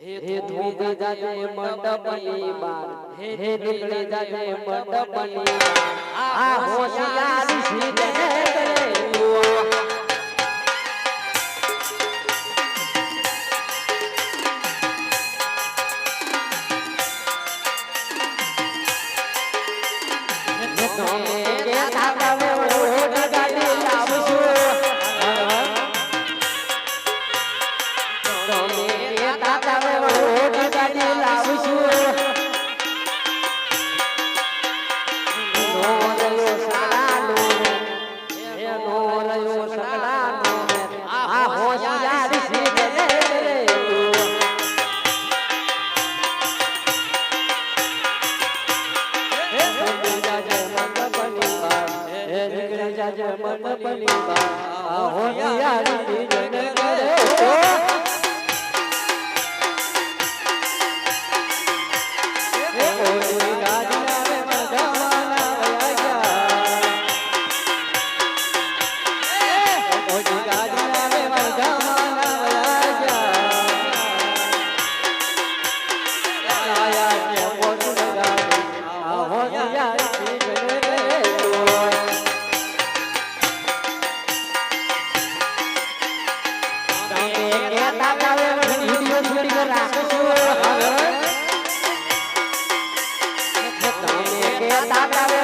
હે ધોબી જાજે મંડપની બાર. હે નીકળી જાજે મંડપની આ હોશિયાર સીધે કરે જાજે મંડપની બાર આ હોશિયાર સીધે કરે ઓ હે ta ta ta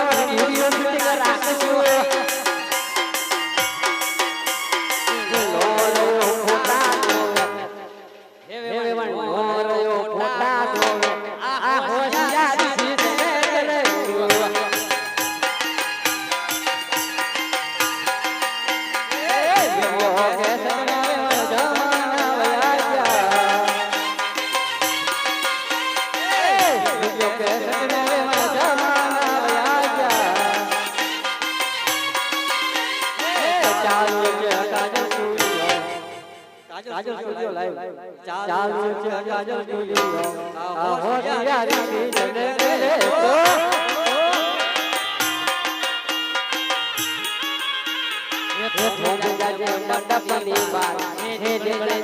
Kajal studio live ચાલુ છે કાજલ સ્ટુડિયો આ હોશિયારી ની જને તો હે થોડે જાજે મંડપની વાત હે નીકળે